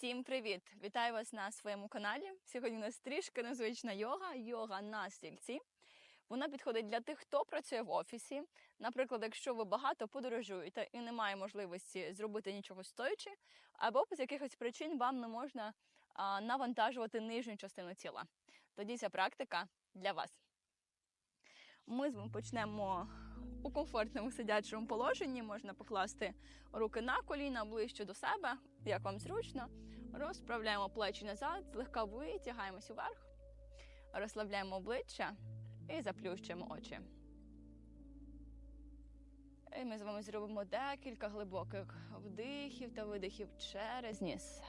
Всім привіт! Вітаю вас на своєму каналі. Сьогодні у нас трішки незвична йога, йога на стільці. Вона підходить для тих, хто працює в офісі. Наприклад, якщо ви багато подорожуєте і немає можливості зробити нічого стоячи, або з якихось причин вам не можна а, навантажувати нижню частину тіла. Тоді ця практика для вас. Ми з вами почнемо у комфортному сидячому положенні. Можна покласти руки на коліна ближче до себе, як вам зручно. Розправляємо плечі назад, злегка витягаємось уверх, розслабляємо обличчя і заплющуємо очі. І ми з вами зробимо декілька глибоких вдихів та видихів через ніс.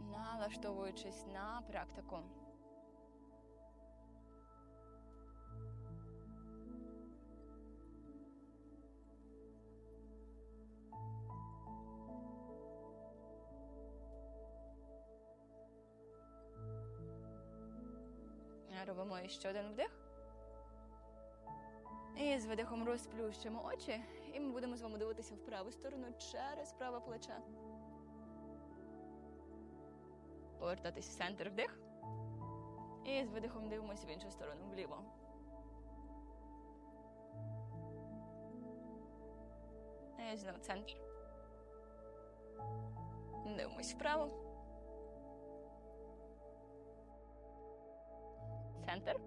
Налаштовуючись на практику. Робимо ще один вдих. І з видихом розплющимо очі. І ми будемо з вами дивитися в праву сторону через праве плече. Повертатись в центр вдих. І з видихом дивимося в іншу сторону вліво. І знову центр. Дивимось вправо. Центр.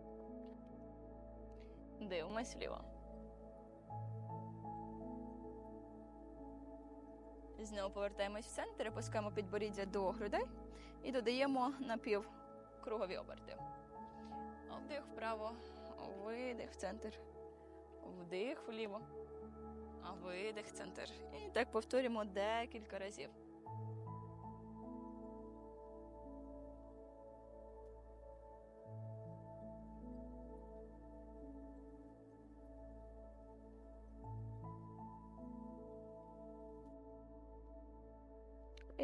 Дивимось вліво. Знову повертаємось в центр, опускаємо підборіддя до грудей і додаємо напівкругові оберти. Вдих вправо, видих в центр, вдих вліво, видих в центр. І так повторюємо декілька разів.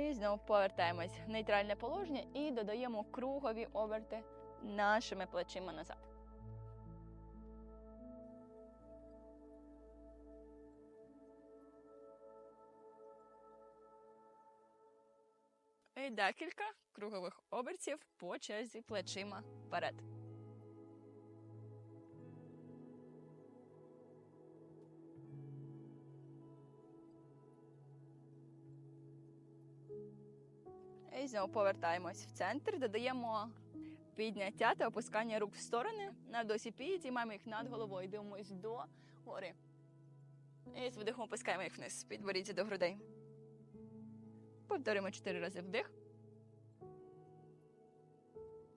І знову повертаємось в нейтральне положення і додаємо кругові оберти нашими плечима назад. І декілька кругових обертів по черзі плечима вперед. І знову повертаємось в центр, додаємо підняття та опускання рук в сторони. На досі підіймаємо їх над головою, дивимось до гори. І з видихом опускаємо їх вниз, підборіться до грудей. Повторюємо чотири рази вдих.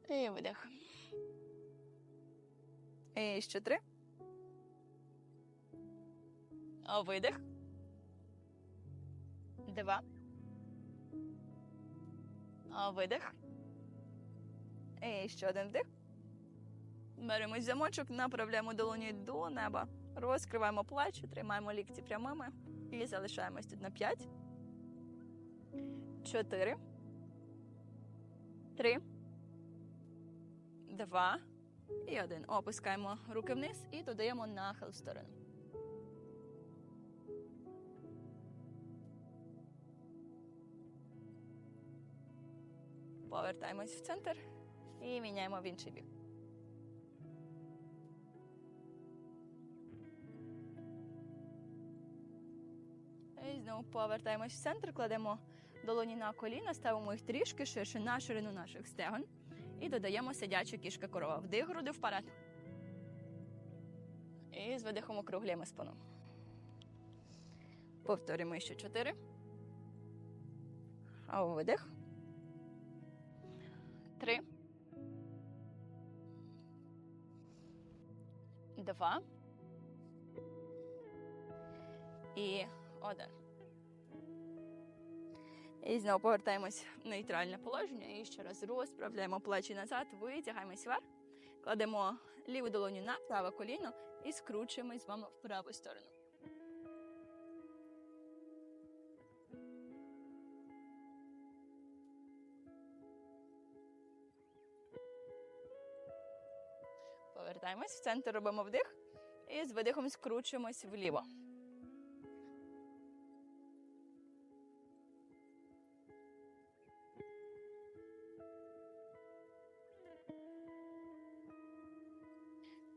І видих. І ще три. Видих. Два. Видих. І ще один вдих. Беремось замочок, направляємо долоні до неба. Розкриваємо плечі, тримаємо лікті прямими і залишаємось тут на 5. 4. 3. 2. І 1. Опускаємо руки вниз і додаємо нахил в сторону. Повертаємось в центр і міняємо в інший бік. І знову повертаємось в центр, кладемо долоні на коліна, ставимо їх трішки ширше на ширину наших стегон і додаємо сидячу кішка корова. Вдих груди вперед. І з видихом округлюємо спину. Повторюємо ще чотири. А видих. Три. Два. І один. І знову повертаємось в нейтральне положення. І ще раз розправляємо плечі назад, витягаємось вверх, кладемо ліву долоню на праве коліно і скручуємось з вами в праву сторону. повертаємось, в центр робимо вдих і з видихом скручуємось вліво.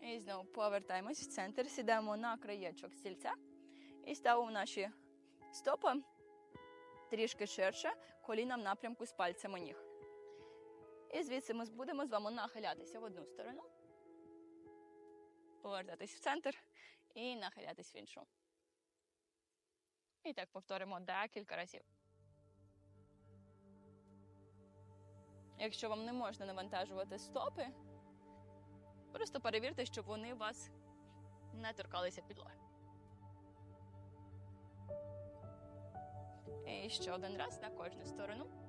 І знову повертаємось в центр, сідаємо на краєчок стільця і ставимо наші стопи трішки ширше коліном напрямку з пальцями ніг. І звідси ми будемо з вами нахилятися в одну сторону повертатись в центр і нахилятись в іншу. І так повторимо декілька разів. Якщо вам не можна навантажувати стопи, просто перевірте, щоб вони вас не торкалися підлоги. І ще один раз на кожну сторону.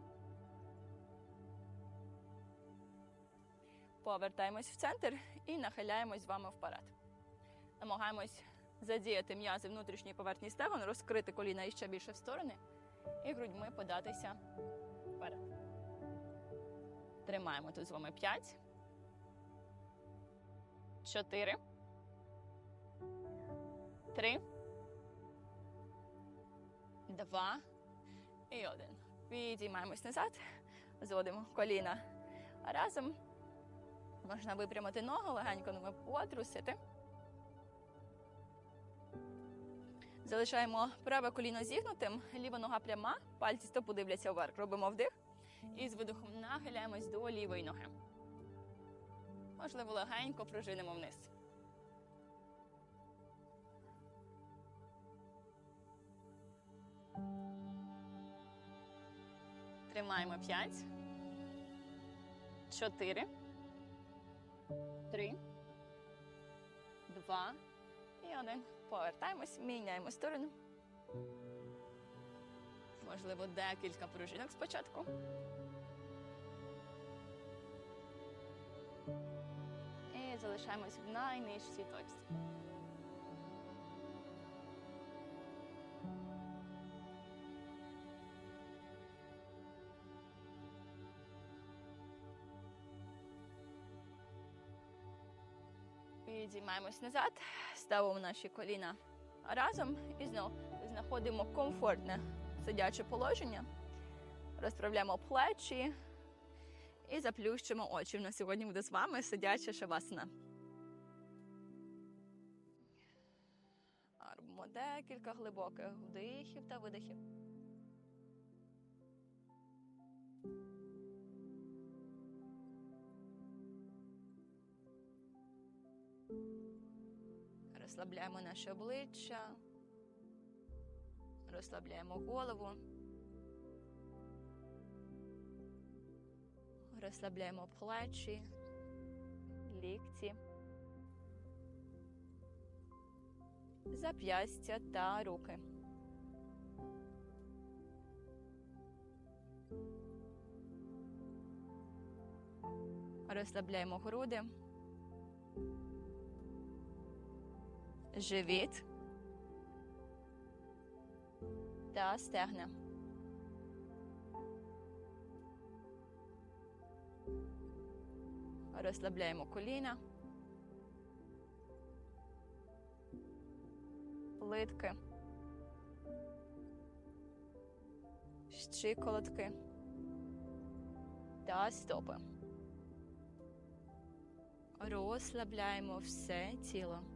Повертаємось в центр і нахиляємось з вами вперед. Намагаємось задіяти м'язи внутрішньої поверхні стегон, розкрити коліна іще більше в сторони і грудьми податися вперед. Тримаємо тут з вами 5, 4, 3, 2 і 1. Підіймаємось назад, зводимо коліна разом. Можна випрямити ногу, легенько ними потрусити. Залишаємо праве коліно зігнутим, ліва нога пряма, пальці стопу дивляться вверх. Робимо вдих. І з видохом нахиляємось до лівої ноги. Можливо, легенько пружинимо вниз. Тримаємо 5, 4, 3, 2 і один. Повертаємось, міняємо сторону. Можливо, декілька пружинок спочатку. І залишаємось в найнижчій точці. Підіймаємось назад, ставимо наші коліна разом і знову знаходимо комфортне сидяче положення, розправляємо плечі і заплющимо очі. На сьогодні буде з вами сидяча шавасана. Робимо декілька глибоких вдихів та видихів. Розслабляємо наше обличчя, розслабляємо голову, розслабляємо плечі, лікті, зап'ястя та руки. Розслабляємо груди. Живіт та стегна. Розслабляємо коліна, литки, щиколотки та стопи. Розслабляємо все тіло.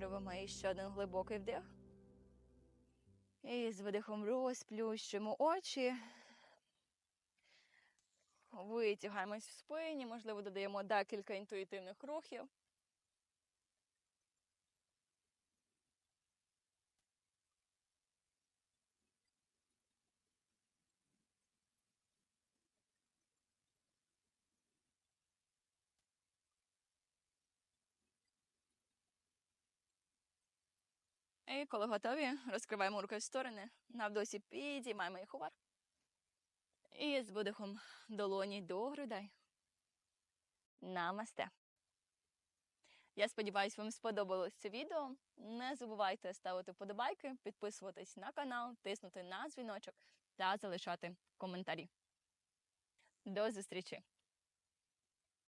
Робимо ще один глибокий вдих. І з видихом розплющуємо очі. Витягаємось в спині, можливо, додаємо декілька інтуїтивних рухів. І коли готові, розкриваємо руки в сторони. На вдосі підіймаємо їх уверх. І з видихом долоні до грудей. Намасте. Я сподіваюся, вам сподобалось це відео. Не забувайте ставити вподобайки, підписуватись на канал, тиснути на дзвіночок та залишати коментарі. До зустрічі!